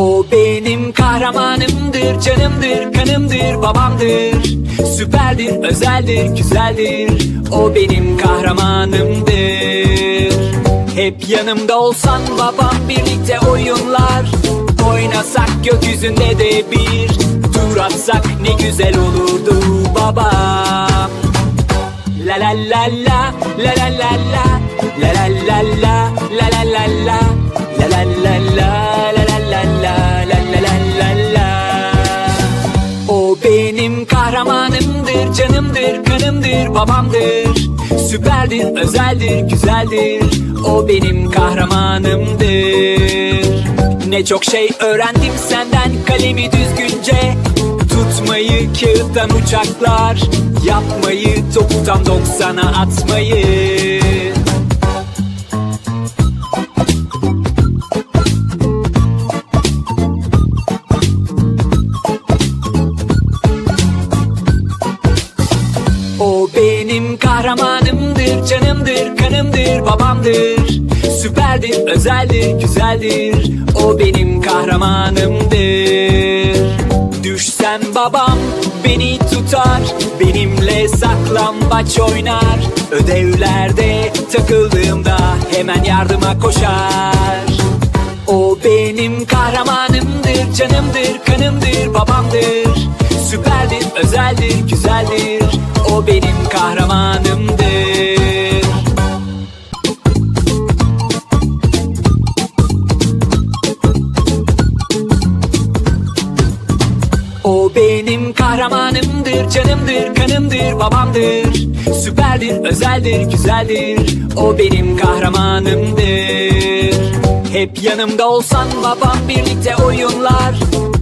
O benim kahramanımdır, canımdır, kanımdır, babamdır. Süperdir, özeldir, güzeldir. O benim kahramanımdır. Hep yanımda olsan babam birlikte oyunlar. Oynasak gökyüzünde de bir. Tur atsak ne güzel olurdu babam. La la la la, la la la la. La la la la, la la la la, la la la la. Kahramanımdır, canımdır, kanımdır, babamdır. Süperdir, özeldir, güzeldir. O benim kahramanımdır. Ne çok şey öğrendim senden kalemi düzgünce Tutmayı kağıttan uçaklar Yapmayı toptan doksana atmayı kahramanımdır, canımdır, kanımdır, babamdır. Süperdir, özeldir, güzeldir. O benim kahramanımdır. Düşsem babam beni tutar, benimle saklambaç oynar. Ödevlerde takıldığımda hemen yardıma koşar. O benim kahramanımdır, canımdır, kanımdır, babamdır. Süperdir, özeldir, güzeldir. O benim kahramanımdır. O benim kahramanımdır, canımdır, kanımdır, babamdır. Süperdir, özeldir, güzeldir. O benim kahramanımdır. Hep yanımda olsan babam birlikte oyunlar.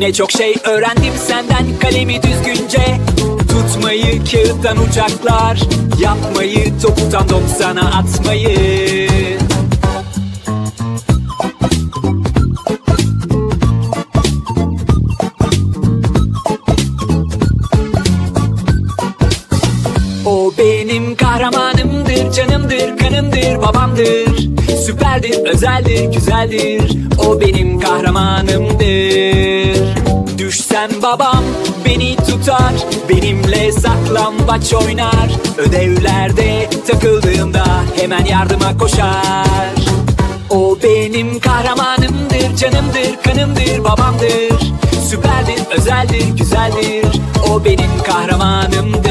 Ne çok şey öğrendim senden kalemi düzgünce. Tutmayı kağıttan uçaklar, yapmayı toptan doksana atmayı. O benim kahramanımdır, canımdır, kanımdır, babamdır. Süperdir, özeldir, güzeldir. O benim kahramanımdır. Düşsem babam beni tutar, benimle saklambaç oynar. Ödevlerde takıldığımda hemen yardıma koşar. O benim kahramanımdır, canımdır, kanımdır, babamdır. Süperdir, özeldir, güzeldir. O benim kahramanımdır.